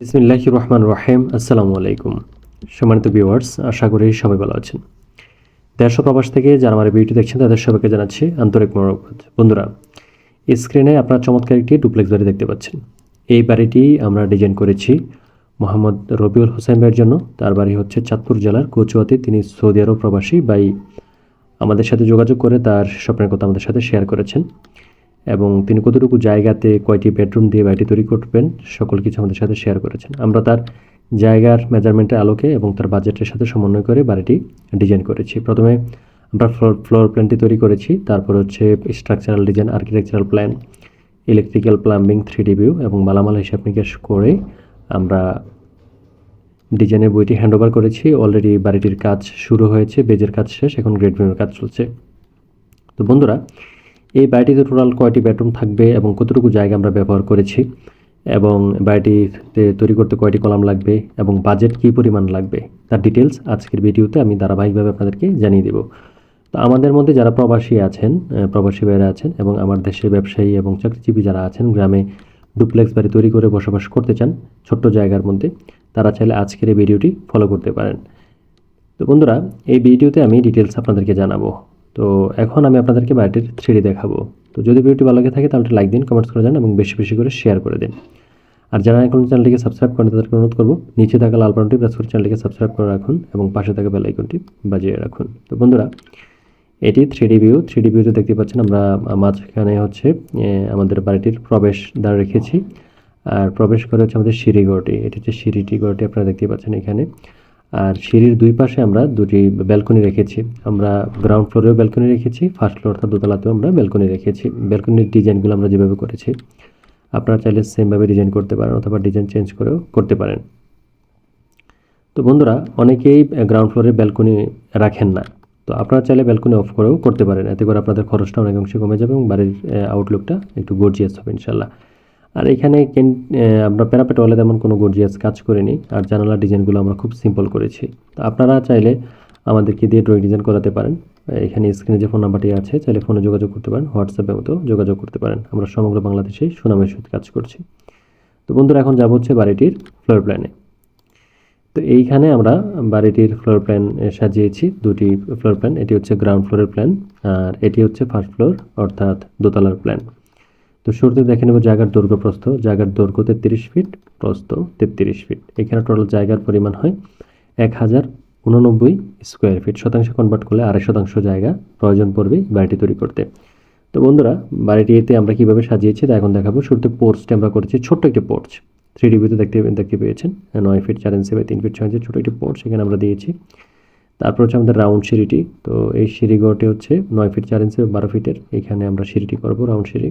বিসমিল্লাহ রহমান রাহিম। আসসালামু আলাইকুম। সম্মানিত ভিউয়ার্স, আশা করি সবাই ভালো আছেন। দেড়শো প্রবাস থেকে যারা আমার ভিডিও দেখছেন, তাদের সবাইকে জানাচ্ছি আন্তরিক মনোবাদ বন্ধুরা, স্ক্রিনে আপনার চমৎকার একটি ডুপ্লেক্স বাড়ি দেখতে পাচ্ছেন। এই বাড়িটি আমরা ডিজাইন করেছি মোহাম্মদ রবিউল হোসেন ভাইয়ের জন্য। তার বাড়ি হচ্ছে চাঁদপুর জেলার কচুয়াতে। তিনি সৌদি আরব প্রবাসী বাই আমাদের সাথে যোগাযোগ করে তার স্বপ্নের কথা আমাদের সাথে শেয়ার করেছেন। এবং তিনি কতটুকু জায়গাতে কয়টি বেডরুম দিয়ে বাড়িটি তৈরি করবেন, সকল কিছু আমাদের সাথে শেয়ার করেছেন। আমরা তার জায়গার মেজারমেন্টের আলোকে এবং তার বাজেটের সাথে সমন্বয় করে বাড়িটি ডিজাইন করেছি। প্রথমে আমরা ফ্লোর ফ্লোর প্ল্যানটি তৈরি করেছি, তারপর হচ্ছে structural design architectural plan electrical plumbing three view এবং মালামাল হিসাব নিকাশ করে আমরা ডিজাইনের বইটি হ্যান্ডওভার করেছি। অলরেডি বাড়িটির কাজ শুরু হয়েছে বেজের কাজ শেষ, এখন গ্রেড ভিউয়ের কাজ চলছে। তো বন্ধুরা এই বাড়িটিতে টোটাল কয়টি বেডরুম থাকবে এবং কতটুকু জায়গা আমরা ব্যবহার করেছি? এবং বাড়িটিতে তৈরি করতে কয়টি কলাম লাগবে? এবং বাজেট কী পরিমাণ লাগবে? তার ডিটেলস আজকের ভিডিওতে আমি ধারাবাহিকভাবে আপনাদেরকে জানিয়ে দেব। তো আমাদের মধ্যে যারা প্রবাসী আছেন প্রবাসী ভাইয়েরা আছেন এবং আমার দেশের ব্যবসায়ী এবং চাকরিজীবী যারা আছেন, গ্রামে ডুপ্লেক্স বাড়ি তৈরি করে বসবাস করতে চান ছোট্ট জায়গার মধ্যে, তারা চাইলে আজকের এই ভিডিওটি ফলো করতে পারেন। তো বন্ধুরা, এই ভিডিওতে আমি ডিটেলস আপনাদেরকে জানাব। তো এখন আমি আপনাদেরকে বাড়িটির থ্রিডি দেখাবো। তো যদি ভিডিওটি ভালো লাগে থাকে তাহলে লাইক দিন কমেন্টস করে যান এবং বেশি বেশি করে শেয়ার করে দিন। আর যারা এখন চ্যানেলটিকে সাবস্ক্রাইব করেন তাদেরকে অনুরোধ করব, নিচে থাকা লাল বাটনটি প্রেস করে চ্যানেলটিকে সাবস্ক্রাইব করে রাখুন এবং পাশে থাকা বেল আইকনটি বাজিয়ে রাখুন। তো বন্ধুরা, এটি থ্রিডি ভিউ। থ্রিডি ভিউতে দেখতে পাচ্ছেন আমরা মাঝখানে হচ্ছে আমাদের বাড়িটির প্রবেশ দ্বার রেখেছি। আর প্রবেশ করে হচ্ছে আমাদের সিঁড়িঘরটি এটি হচ্ছে সিঁড়িটি ঘরটি আপনারা দেখতে পাচ্ছেন এখানে। আর সিঁড়ির দুই পাশে আমরা দুটি ব্যালকনি রেখেছি। আমরা গ্রাউন্ড ফ্লোরেও ব্যালকনি রেখেছি ফার্স্ট ফ্লোর অর্থাৎ দোতলাতেও আমরা ব্যালকনি রেখেছি। ব্যালকনির ডিজাইনগুলো আমরা যেভাবে করেছি, আপনারা চাইলে সেমভাবে ডিজাইন করতে পারেন অথবা ডিজাইন চেঞ্জ করেও করতে পারেন। তো বন্ধুরা, অনেকেই গ্রাউন্ড ফ্লোরে ব্যালকনি রাখেন না। তো আপনারা চাইলে ব্যালকনি অফ করেও করতে পারেন। এতে করে আপনাদের খরচটা অনেক অংশে কমে যাবে এবং বাড়ির আউটলুকটা একটু গর্জিয়াস হবে ইনশাল্লাহ আর এখানে আমরা প্যারাপেট ওয়ালে তেমন কোনো গর্জিয়াস কাজ করিনি। আর জানালার ডিজাইনগুলো আমরা খুব সিম্পল করেছি। তো আপনারা চাইলে আমাদেরকে দিয়ে ড্রয়িং ডিজাইন করাতে পারেন। এখানে স্ক্রিনে যে ফোন নাম্বারটি আছে, চাইলে ফোনে যোগাযোগ করতে পারেন হোয়াটসঅ্যাপে মতো যোগাযোগ করতে পারেন। আমরা সমগ্র বাংলাদেশেই সুনামের সহিত কাজ করছি। তো বন্ধুরা, এখন যাব হচ্ছে বাড়িটির ফ্লোর প্ল্যানে তো এইখানে আমরা বাড়িটির ফ্লোর প্ল্যান সাজিয়েছি দুটি ফ্লোর প্ল্যান এটি হচ্ছে গ্রাউন্ড ফ্লোরের প্ল্যান আর এটি হচ্ছে ফার্স্ট ফ্লোর অর্থাৎ দোতলার প্ল্যান তো শুরুতে দেখে নেব জায়গার দৈর্ঘ্য প্রস্থ। জায়গার দৈর্ঘ্য তেত্রিশ ফিট, প্রস্থ তেত্রিশ ফিট। এখানে টোটাল জায়গার পরিমাণ হয় এক হাজার উননব্বই স্কোয়ার ফিট শতাংশ কনভার্ট করলে আড়াই শতাংশ জায়গা প্রয়োজন পড়বে বাড়িটি তৈরি করতে। তো বন্ধুরা, বাড়িটিতে আমরা কীভাবে সাজিয়েছি তা এখন দেখাবো। শুরুতে পোর্চটি আমরা করেছি ছোট্ট একটি পোর্চ থ্রি ডিবিতে দেখতে দেখতে পেয়েছেন। নয় ফিট চার ইঞ্চি বা তিন ফিট ছয় ইঞ্চি ছোটো একটি পোর্চ সেখানে আমরা দিয়েছি। তারপর হচ্ছে আমাদের রাউন্ড সিঁড়িটি। তো এই সিঁড়িঘরটি হচ্ছে নয় ফিট চার ইঞ্চি বারো ফিটের এখানে আমরা সিঁড়িটি করব রাউন্ড সিঁড়ি।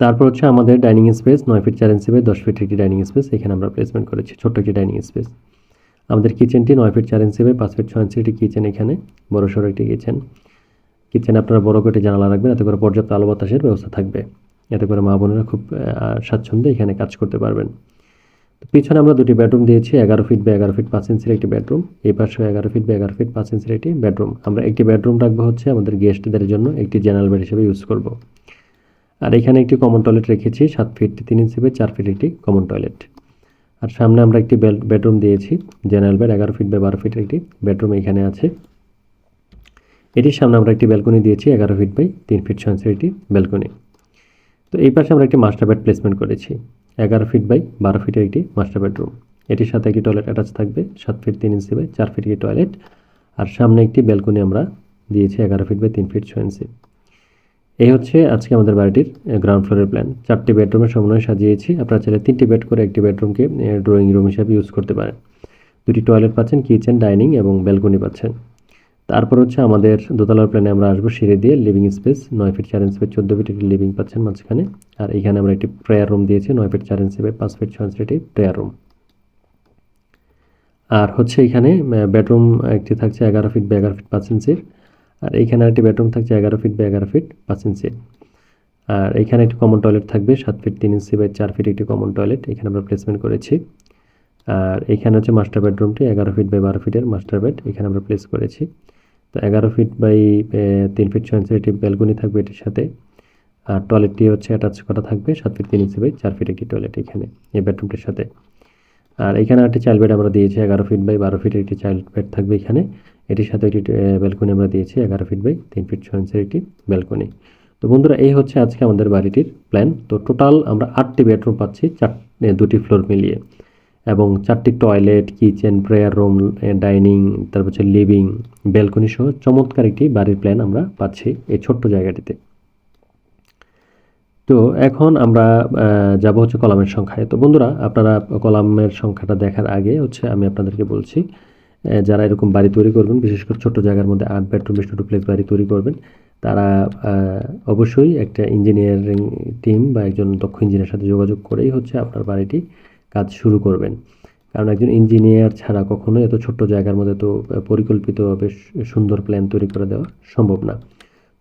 তারপর হচ্ছে আমাদের ডাইনিং স্পেস, নয় ফিট চার ইঞ্চি বাই দশ ফিট একটি ডাইনিং স্পেস, এখানে আমরা প্লেসমেন্ট করেছি ছোট্ট একটি ডাইনিং স্পেস। আমাদের কিচেনটি নয় ফিট চার ইঞ্চি বাই পাঁচ ফিট ছয় ইঞ্চি একটি কিচেন এখানে, বড় সড়ো একটি কিচেন কিচেনে আপনারা বড় করে জানালা রাখবেন, এতে করে পর্যাপ্ত আলো বাতাসের ব্যবস্থা থাকবে। এতে করে মা বোনেরা খুব স্বাচ্ছন্দ্যে এখানে কাজ করতে পারবেন। তো পিছনে আমরা দুটি বেডরুম দিয়েছি, এগারো ফিট বা এগারো ফিট পাঁচ ইঞ্চির একটি বেডরুম এই পাশে এগারো ফিট বা এগারো ফিট পাঁচ ইঞ্চির একটি বেডরুম আমরা একটি বেডরুম রাখব হচ্ছে আমাদের গেস্টদের জন্য একটি জেনারেল বেড হিসেবে ইউজ করব। আর এখানে একটি কমন টয়লেট রেখেছি, সাত ফিট তিন ইঞ্চি বাই চার ফিট একটি কমন টয়লেট আর সামনে আমরা একটি বেডরুম দিয়েছি জেনারেল বেড এগারো ফিট বা বারো ফিটের একটি বেডরুম এখানে আছে। এটির সামনে আমরা একটি ব্যালকনি দিয়েছি, এগারো ফিট বাই তিন ফিট ছয় ইঞ্চির একটি ব্যালকনি তো এই পাশে আমরা একটি মাস্টার বেড প্লেসমেন্ট করেছি, এগারো ফিট বাই বারো ফিটের একটি মাস্টার বেডরুম এটির সাথে একটি টয়লেট অ্যাটাচ থাকবে, সাত ফিট তিন ইঞ্চি বাই চার ফিট একটি টয়লেট আর সামনে একটি ব্যালকনি আমরা দিয়েছি, এগারো ফিট বাই তিন ফিট ছয় ইঞ্চি এই হচ্ছে আজকে আমাদের বাড়িটির গ্রাউন্ড ফ্লোরের প্ল্যান চারটি বেডরুমের সমন্বয়ে সাজিয়েছি। আপনারা চাইলে তিনটি বেড করে একটি বেডরুমকে ড্রয়িং রুম হিসাবে ইউজ করতে পারেন। দুটি টয়লেট পাচ্ছেন কিচেন ডাইনিং এবং ব্যালকনি পাচ্ছেন। তারপর হচ্ছে আমাদের দোতলার প্ল্যানে আমরা আসব সিঁড়ি দিয়ে লিভিং স্পেস নয় ফিট চার ইঞ্চি চোদ্দ ফিট একটি লিভিং পাচ্ছেন মাঝখানে। আর এখানে আমরা একটি প্রেয়ার রুম দিয়েছি, নয় ফিট চার ইঞ্চি পাঁচ ফিট ছয় ইঞ্চি একটি প্রেয়ার রুম আর হচ্ছে এখানে বেডরুম একটি থাকছে এগারো ফিট বা এগারো ফিট পাঁচ ইঞ্চির আর এইখানে একটি বেডরুম থাকছে এগারো ফিট বা এগারো ফিট পাঁচ ইঞ্চি আর এখানে একটি কমন টয়লেট থাকবে, সাত ফিট তিন ইঞ্চি বাই চার ফিট একটি কমন টয়লেট এখানে আমরা প্লেসমেন্ট করেছি। আর এখানে হচ্ছে মাস্টার বেডরুমটি এগারো ফিট বাই বারো ফিটের মাস্টার বেড এখানে আমরা প্লেস করেছি। তো এগারো ফিট বাই তিন ফিট ছয় ইঞ্চির একটি ব্যালকনি থাকবে এটির সাথে। আর টয়লেটটি হচ্ছে অ্যাটাচ করা থাকবে, সাত ফিট তিন ইঞ্চি বাই চার ফিট একটি টয়লেট এখানে, এই বেডরুমটির সাথে। আর এখানে একটি চাইল্ড বেড আমরা দিয়েছি, এগারো ফিট বাই বারো ফিটের একটি চাইল্ড বেড থাকবে এখানে। এটির সাথে একটি ব্যালকনি আমরা দিয়েছি, এগারো ফিট বাই তিন ফিট ছয় ইঞ্চের একটি ব্যালকনি তো বন্ধুরা, এই হচ্ছে আজকে আমাদের বাড়িটির প্ল্যান তো টোটাল আমরা আটটি বেডরুম পাচ্ছি, চার দুটি ফ্লোর মিলিয়ে। এবং চারটি toilet kitchen prayer room dining তারপর হচ্ছে লিভিং ব্যালকনি সহ চমৎকার একটি বাড়ির প্ল্যান আমরা পাচ্ছি এই ছোট্ট জায়গাটিতে। তো এখন আমরা যাব হচ্ছে কলামের সংখ্যায়। তো বন্ধুরা, আপনারা কলামের সংখ্যাটা দেখার আগে হচ্ছে আমি আপনাদেরকে বলছি যারা এরকম বাড়ি তৈরি করবেন, বিশেষ করে ছোট জায়গার মধ্যে আট বেডরুম বিশিষ্ট ডুপ্লেক্স বাড়ি তৈরি করবেন, তারা অবশ্যই একটা ইঞ্জিনিয়ারিং টিম বা একজন দক্ষ ইঞ্জিনিয়ারের সাথে যোগাযোগ করেই হচ্ছে আপনার বাড়িটি কাজ শুরু করবেন। কারণ একজন ইঞ্জিনিয়ার ছাড়া কখনো এত ছোট্ট জায়গার মধ্যে তো পরিকল্পিতভাবে সুন্দর প্ল্যান তৈরি করে দেওয়া সম্ভব না।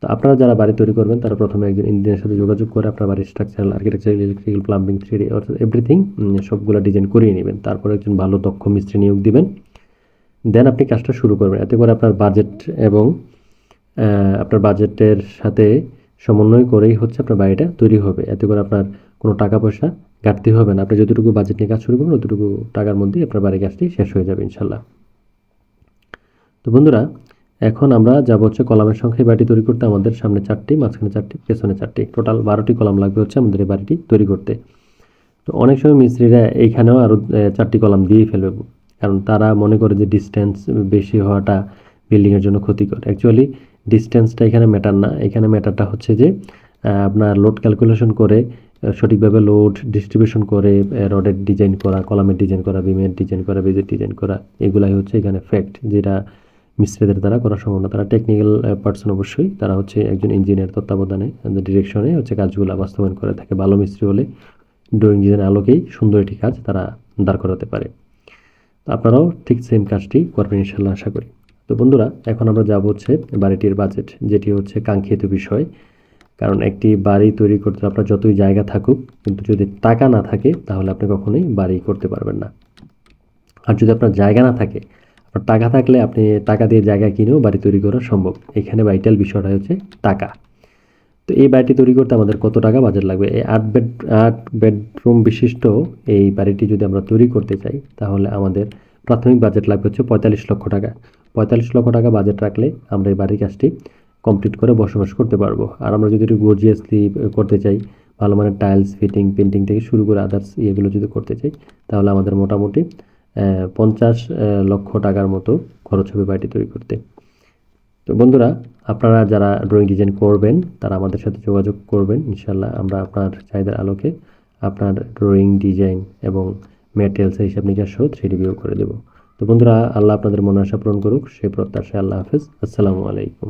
তো আপনারা যারা বাড়ি তৈরি করবেন, তারা প্রথমে একজন ইঞ্জিনিয়ারের সাথে যোগাযোগ করে আপনার বাড়ির structural architecture electrical plumbing three অর্থাৎ এভরিথিং সবগুলো ডিজাইন করিয়ে নেবেন। তারপর একজন ভালো দক্ষ মিস্ত্রি নিয়োগ দিবেন। দেন আপনি কাজটা শুরু করবেন। এতে করে আপনার বাজেট এবং আপনার বাজেটের সাথে সমন্বয় করেই হচ্ছে আপনার বাড়িটা তৈরি হবে। এতে করে আপনার কোনো টাকা পয়সা ঘাটতি হবে না। আপনি যতটুকু বাজেট নিয়ে কাজ শুরু করবেন ততটুকু টাকার মধ্যেই আপনার বাড়ির কাজটি শেষ হয়ে যাবে ইনশাল্লাহ। তো বন্ধুরা, এখন আমরা যাব হচ্ছে কলামের সংখ্যা। এই বাড়িটি তৈরি করতে আমাদের সামনে চারটি, মাঝখানে চারটি, পেছনে চারটি। টোটাল বারোটি কলাম লাগবে হচ্ছে আমাদের এই বাড়িটি তৈরি করতে। তো অনেক সময় মিস্ত্রিরা এইখানেও আরও চারটি কলাম দিয়ে ফেলবে। কারণ তারা মনে করে যে ডিস্টেন্স বেশি হওয়াটা বিল্ডিংয়ের জন্য ক্ষতিকর। অ্যাকচুয়ালি ডিস্টেন্সটা এখানে ম্যাটার না। এখানে ম্যাটারটা হচ্ছে যে আপনার লোড ক্যালকুলেশন করে সঠিকভাবে লোড ডিস্ট্রিবিউশন করে রডের ডিজাইন করা, কলামের ডিজাইন করা বিমের ডিজাইন করা বেজের ডিজাইন করা, এগুলাই হচ্ছে এখানে ফ্যাক্ট যেটা মিস্ত্রিদের দ্বারা করা সম্ভব না। তারা টেকনিক্যাল পার্সন অবশ্যই, তারা হচ্ছে একজন ইঞ্জিনিয়ার তত্ত্বাবধানে ডিরেকশনে হচ্ছে কাজগুলো বাস্তবায়ন করে থাকে। ভালো মিস্ত্রি হলে ড্রয়িং ডিজাইন আলোকেই সুন্দর একটি কাজ তারা দাঁড় করাতে পারে। আপনারাও ঠিক সেম কাজটি করবেন ইনশাল্লাহ আশা করি। তো বন্ধুরা, এখন আমরা যাব হচ্ছে বাড়িটির বাজেট যেটি হচ্ছে কাঙ্ক্ষিত বিষয়। কারণ একটি বাড়ি তৈরি করতে আপনার যতই জায়গা থাকুক, কিন্তু যদি টাকা না থাকে, তাহলে আপনি কখনোই বাড়ি করতে পারবেন না। আর যদি আপনার জায়গা না থাকে, আপনার টাকা থাকলে আপনি টাকা দিয়ে জায়গা কিনেও বাড়ি তৈরি করা সম্ভব। এখানে ভাইটাল বিষয়টা হচ্ছে টাকা। তো এই বাড়িটি তৈরি করতে আমাদের কত টাকা বাজেট লাগবে? এই আট বেড, আট বেডরুম বিশিষ্ট এই বাড়িটি যদি আমরা তৈরি করতে চাই, তাহলে আমাদের প্রাথমিক বাজেট লাগবে হচ্ছে পঁয়তাল্লিশ লক্ষ টাকা। পঁয়তাল্লিশ লক্ষ টাকা বাজেট রাখলে আমরা এই বাড়ির কাজটি কমপ্লিট করে বসবাস করতে পারব। আর আমরা যদি একটু গর্জিয়াসলি করতে চাই, ভালো মানের টাইলস ফিটিং পেন্টিং থেকে শুরু করে আদার্স ইয়েগুলো যদি করতে চাই, তাহলে আমাদের মোটামুটি পঞ্চাশ লক্ষ টাকার মতো খরচ হবে বাড়িটি তৈরি করতে। তো বন্ধুরা, আপনারা যারা ড্রয়িং ডিজাইন করবেন, তারা আমাদের সাথে যোগাযোগ করবেন। ইনশাল্লাহ আমরা আপনার চাহিদার আলোকে আপনার ড্রয়িং ডিজাইন এবং ম্যাটেরিয়ালসের হিসাব নিকাশ সহ থ্রি ভিউ করে দেব। তো বন্ধুরা, আল্লাহ আপনাদের মনে আশা পূরণ করুক। সেই প্রত্যাশায় আল্লাহ হাফিজ। আসসালামু আলাইকুম।